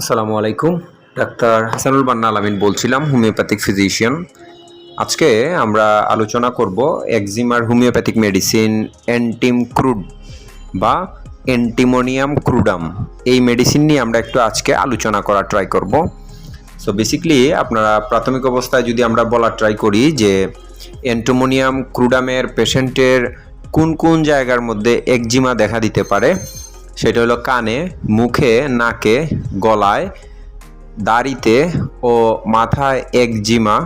আসসালামু আলাইকুম। ডাক্তার হাসানুল বান্না আলামিন বলছিলাম, হোমিওপ্যাথিক ফিজিশিয়ান। আজকে আমরা আলোচনা করব একজিমার হোমিওপ্যাথিক মেডিসিন অ্যান্টিম ক্রুড বা অ্যান্টিমোনিয়াম ক্রুডাম। এই মেডিসিন নিয়ে আমরা একটু আজকে আলোচনা করা ট্রাই করব। সো বেসিক্যালি আপনারা প্রাথমিক অবস্থায় যদি আমরা বলা ট্রাই করি যে অ্যান্টোমোনিয়াম ক্রুডামের পেশেন্টের কোন কোন জায়গার মধ্যে একজিমা দেখা দিতে পারে সেটা হলো কানে, মুখে, নাকে, গলায়, দাড়িতে ও মাথায় একজিমা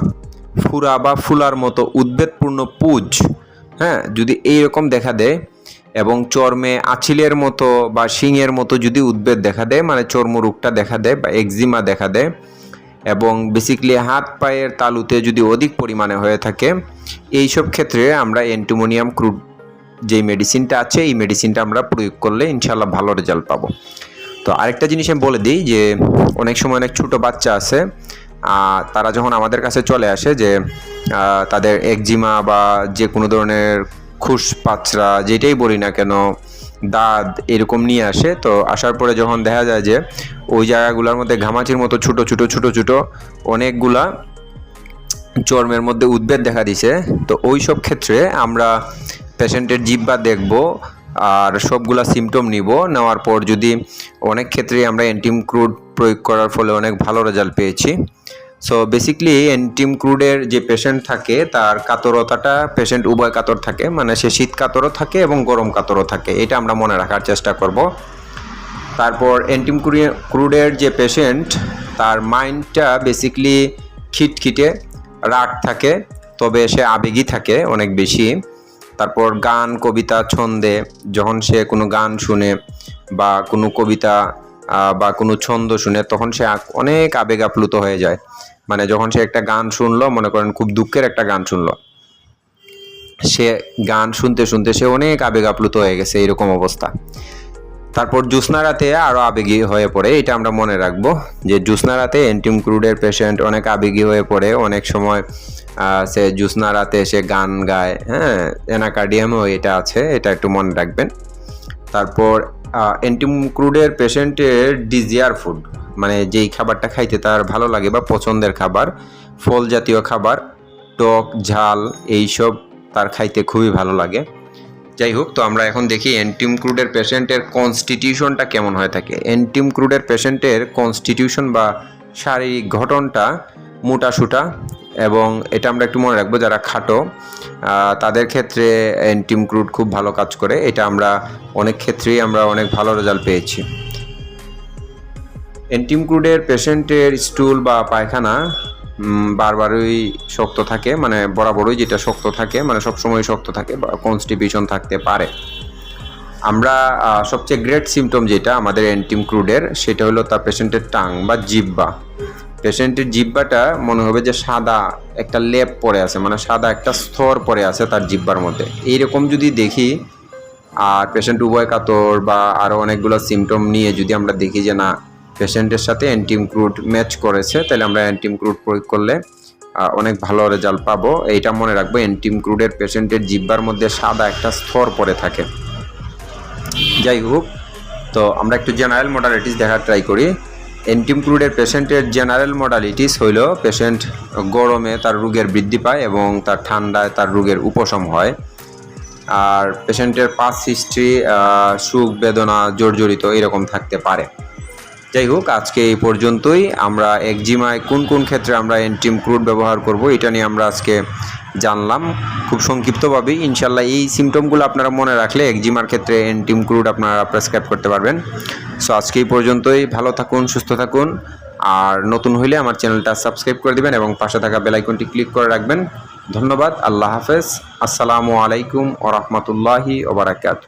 ফুরা বা ফুলার মতো উদ্বেগপূর্ণ পুজ হ্যাঁ যদি এইরকম দেখা দেয় এবং চর্মে আছিলের মতো বা শিংয়ের মতো যদি উদ্বেগ দেখা দেয় মানে চর্মরোগটা দেখা দেয় বা একজিমা দেখা দেয় এবং বেসিক্যালি হাত পায়ের তালুতে যদি অধিক পরিমাণে হয়ে থাকে, এইসব ক্ষেত্রে আমরা অ্যান্টিমোনিয়াম ক্রুড যে মেডিসিনটা আছে, এই মেডিসিনটা আমরা প্রয়োগ করলে ইনশাল্লাহ ভালো রেজাল্ট পাবো। তো আরেকটা জিনিস আমি বলে দিই যে, অনেক সময় অনেক ছোটো বাচ্চা আছে তারা যখন আমাদের কাছে চলে আসে যে তাদের একজিমা বা যে কোনো ধরনের খুশ পাচরা যেটাই বলি না কেন, দাঁত এরকম নিয়ে আসে, তো আসার পরে যখন দেখা যায় যে, ওই জায়গাগুলোর মধ্যে ঘামাচির মতো ছোট ছোট ছোট, ছোটো অনেকগুলা চর্মের মধ্যে উদ্বেগ দেখা দিছে, তো ওই সব ক্ষেত্রে আমরা পেশেন্টের জিব্বা দেখব আর সবগুলা সিমটম নিব। নেওয়ার পর যদি অনেক ক্ষেত্রে আমরা অ্যান্টিম ক্রুড প্রয়োগ করার ফলে অনেক ভালো রেজাল্ট পেয়েছি। সো বেসিক্যালি অ্যান্টিম ক্রুডের যে পেশেন্ট থাকে, তার কাতরতাটা পেশেন্ট উভয় কাতর থাকে। মানে সে শীত কাতরও থাকে এবং গরম কাতরও থাকে। এটা আমরা মনে রাখার চেষ্টা করব। তারপর অ্যান্টিম ক্রুডের যে পেশেন্ট তার মাইন্ডটা বেসিক্যালি খিটখিটে, রাগ থাকে, তবে সে আবেগী থাকে অনেক বেশি। তারপর গান, কবিতা, ছন্দে, যখন সে কোনো গান শুনে বা কোনো কবিতা বা কোনো ছন্দ শুনে, তখন সে অনেক আবেগ আপ্লুত হয়ে যায়। মানে যখন সে একটা গান শুনলো, মনে করেন খুব দুঃখের একটা গান শুনলো, সে গান শুনতে শুনতে সে অনেক আবেগ আপ্লুত হয়ে গেছে এরকম অবস্থা। তারপর জ্যোৎস্না রাতে আরও আবেগী হয়ে পড়ে, এটা আমরা মনে রাখব যে জ্যোৎস্না রাতে এন্টিম ক্রুডের পেশেন্ট অনেক আবেগী হয়ে পড়ে, অনেক সময় সে জ্যোৎস্না রাতে সে গান গায় হ্যাঁ এনাকার্ডিয়ামও এটা আছে, এটা একটু মনে রাখবেন। তারপর এন্টিম ক্রুডের পেশেন্টের ডিজিয়ার ফুড মানে যেই খাবারটা খাইতে তার ভালো লাগে বা পছন্দের খাবার, ফল জাতীয় খাবার, টক, ঝাল, এইসব তার খাইতে খুবই ভালো লাগে। যাই হোক, তো আমরা এখন দেখি এন্টিম ক্রুডের পেশেন্টের কনস্টিটিউশনটা কেমন হয়ে থাকে। এন্টিম ক্রুডের পেশেন্টের কনস্টিটিউশন বা শারীরিক গঠনটা মোটাসুটা এবং এটা আমরা একটু মনে রাখব, যারা খাটো তাদের ক্ষেত্রে এন্টিম ক্রুড খুব ভালো কাজ করে। এটা আমরা অনেক ক্ষেত্রেই আমরা অনেক ভালো রেজাল্ট পেয়েছি। এন্টিম ক্রুডের পেশেন্টের স্টুল বা পায়খানা বারবারই শক্ত থাকে মানে বরাবরই যেটা শক্ত থাকে মানে সবসময় শক্ত থাকে বা কনস্টিপিউশন থাকতে পারে। আমরা সবচেয়ে গ্রেট সিমটম যেটা আমাদের অ্যান্টিম ক্রুডের, সেটা হলো তার পেশেন্টের টাং বা জিব্বা। পেশেন্টের জিব্বাটা মনে হবে যে সাদা একটা লেপ পড়ে আছে মানে সাদা একটা স্তর পড়ে আছে তার জিব্বার মধ্যে। এইরকম যদি দেখি, আর পেশেন্ট উভয় কাতর বা আরও অনেকগুলো সিমটম নিয়ে যদি আমরা দেখি যে না, পেশেন্টের সাথে অ্যান্টিম ক্রুড ম্যাচ করেছে, তাহলে আমরা অ্যান্টিম ক্রুড প্রয়োগ করলে অনেক ভালো রেজাল্ট পাবো। এইটা মনে রাখব অ্যান্টিম ক্রুডের পেশেন্টের জিব্বার মধ্যে সাদা একটা স্তর পড়ে থাকে। যাই হোক, তো আমরা একটু জেনারেল মডালিটিস দেখার ট্রাই করি। এন্টিম ক্রুডের পেশেন্টের জেনারেল মডালিটিস হইল পেশেন্ট গরমে তার রোগের বৃদ্ধি পায় এবং তার ঠান্ডায় তার রোগের উপশম হয়। আর পেশেন্টের পাস হিস্ট্রি সুখ, বেদনা, জর্জরিত এরকম থাকতে পারে। যাই হোক, আজকে এই পর্যন্তই। আমরা একজিমায় কোন কোন ক্ষেত্রে আমরা এন্টিম ক্রুড ব্যবহার করব, এটা নিয়ে আমরা আজকে জানলাম। খুব সংক্ষিপ্তভাবেই, ইনশাল্লাহ এই সিমটমগুলো আপনারা মনে রাখলে একজিমার ক্ষেত্রে এন্টিম ক্রুড আপনারা প্রেসক্রাইব করতে পারবেন। সো আজকে এই পর্যন্তই। ভালো থাকুন, সুস্থ থাকুন। আর নতুন হইলে আমার চ্যানেলটা সাবস্ক্রাইব করে দিবেন এবং পাশে থাকা বেলাইকনটি ক্লিক করে রাখবেন। ধন্যবাদ। আল্লাহ হাফেজ। আসসালামু আলাইকুম ও রহমতুল্লাহি ওবরাকাত